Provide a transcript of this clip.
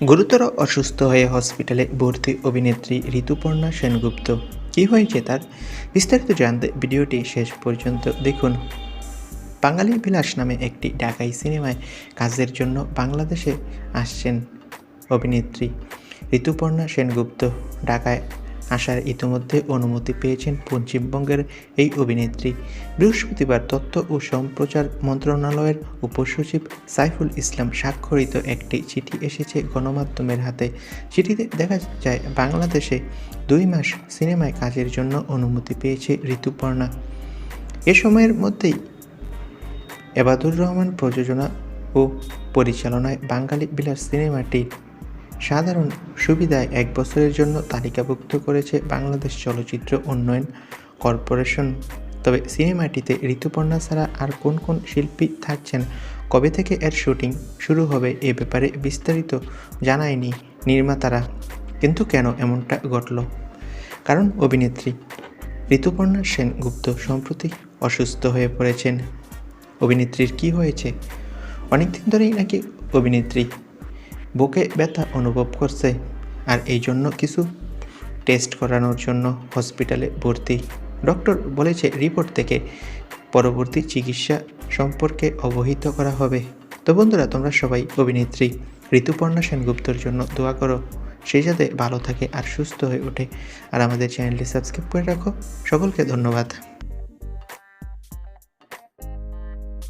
গুরুতর অসুস্থ হয়ে হসপিটালে ভর্তি অভিনেত্রী ঋতুপর্ণা সেনগুপ্ত। কী হয়েছে তার? বিস্তারিত জানতে ভিডিওটি শেষ পর্যন্ত দেখুন। বাঙালি বিলাস নামে একটি ঢাকাই সিনেমায় কাজের জন্য বাংলাদেশে আসছেন অভিনেত্রী ঋতুপর্ণা সেনগুপ্ত। ঢাকায় আসার ইতিমধ্যে অনুমতি পেয়েছেন পশ্চিমবঙ্গের এই অভিনেত্রী। বৃহস্পতিবার তথ্য ও সম্প্রচার মন্ত্রণালয়ের উপসচিব সাইফুল ইসলাম স্বাক্ষরিত একটি চিঠি এসেছে গণমাধ্যমের হাতে। চিঠিতে দেখা যায়, বাংলাদেশে দুই মাস সিনেমায় কাজের জন্য অনুমতি পেয়েছে ঋতুপর্ণা। এ সময়ের মধ্যেই এবাদুর রহমান প্রযোজনা ও পরিচালনায় বাঙালি বিলাস সিনেমাটি সাধারণ সুবিধায় এক বছরের জন্য তালিকাভুক্ত করেছে বাংলাদেশ চলচ্চিত্র উন্নয়ন কর্পোরেশন। তবে সিনেমাটিতে ঋতুপর্ণা ছাড়া আর কোন কোন শিল্পী থাকছেন? কবে থেকে এর শুটিং শুরু হবে এ ব্যাপারে বিস্তারিত জানায়নি নির্মাতারা। কিন্তু কেন এমনটা ঘটল? কারণ অভিনেত্রী ঋতুপর্ণা সেনগুপ্ত সম্প্রতি অসুস্থ হয়ে পড়েছেন। অভিনেত্রীর কি হয়েছে? অনেকদিন ধরেই নাকি অভিনেত্রী বুকে ব্যথা অনুভব করছে আর এই জন্য কিছু টেস্ট করানোর জন্য হসপিটালে ভর্তি। ডক্টর বলেছে, রিপোর্ট থেকে পরবর্তী চিকিৎসা সম্পর্কে অবহিত করা হবে। তো বন্ধুরা, তোমরা সবাই অভিনেত্রী ঋতুপর্ণা সেনগুপ্তর জন্য দোয়া করো। সেই যাতে ভালো থাকে আর সুস্থ হয়ে ওঠে। আর আমাদের চ্যানেলটি সাবস্ক্রাইব করে রাখো। সকলকে ধন্যবাদ।